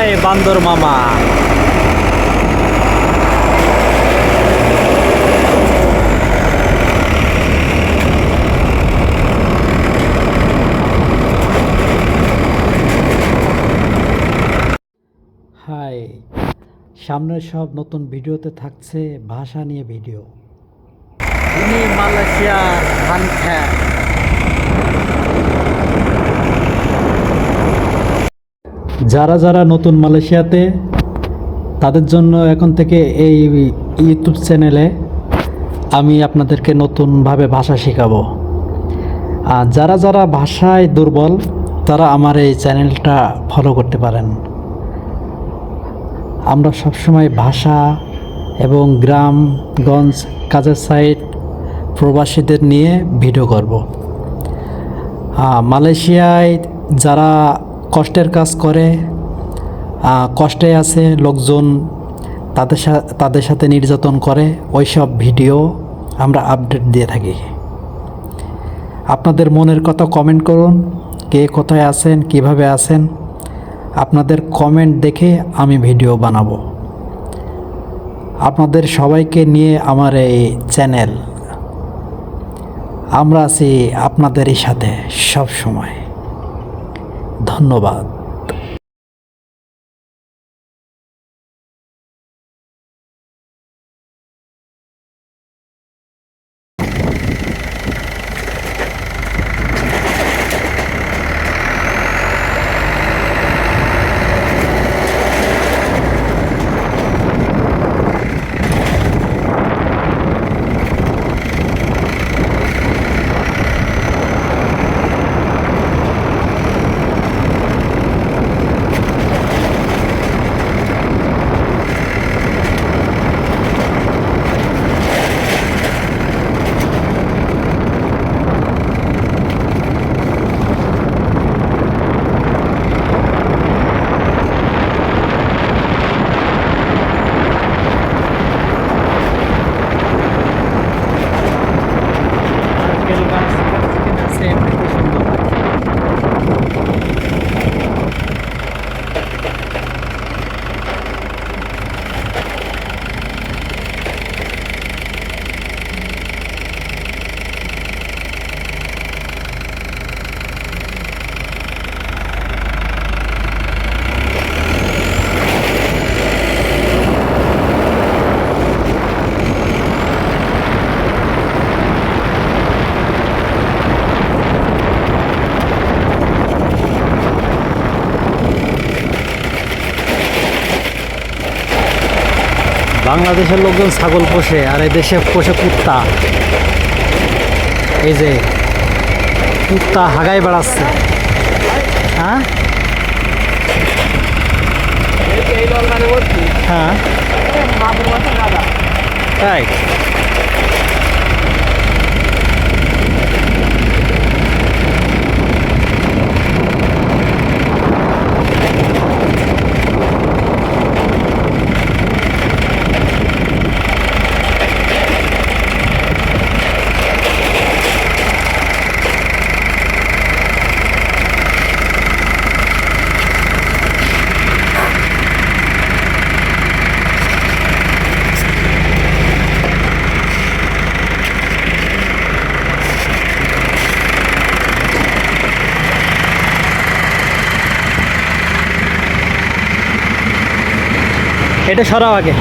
মালয়েশিয়ায় বান্দর মামা। হাই সব নতুন ভিডিওতে থাকছে ভাষা নিয়ে ভিডিও। ইনি মালয়েশিয়ার যারা যারা নতুন মালয়েশিয়াতে, তাদের জন্য এখন থেকে এই ইউটিউব চ্যানেলে আমি আপনাদেরকে নতুনভাবে ভাষা শেখাবো। আর যারা যারা ভাষায় দুর্বল, তারা আমার এই চ্যানেলটা ফলো করতে পারেন। আমরা সবসময় ভাষা এবং গ্রামগঞ্জ কাজের সাইট প্রবাসীদের নিয়ে ভিডিও করব। মালয়েশিয়ায় যারা কষ্টের কাজ করে কষ্টে আছে লোকজন তাদের সাথে তাদের সাথে নির্যাতন করে ওই সব ভিডিও আমরা আপডেট দিয়ে থাকি। আপনাদের মনের কথা কমেন্ট করুন, কে কোথায় আছেন, কীভাবে আছেন, আপনাদের কমেন্ট দেখে আমি ভিডিও বানাবো। আপনাদের সবাইকে নিয়ে আমার এই চ্যানেল। আমরা আছি আপনাদেরই সাথে সব সময় ধন্যবাদ। বাংলাদেশের লোকজন ছাগল পোষে আর এই দেশে পোষে কুত্তা। এই যে, কুত্তা হাগাই বেড়াচ্ছে। হ্যাঁ? হ্যাঁ। তাই এটা সরাও আগে।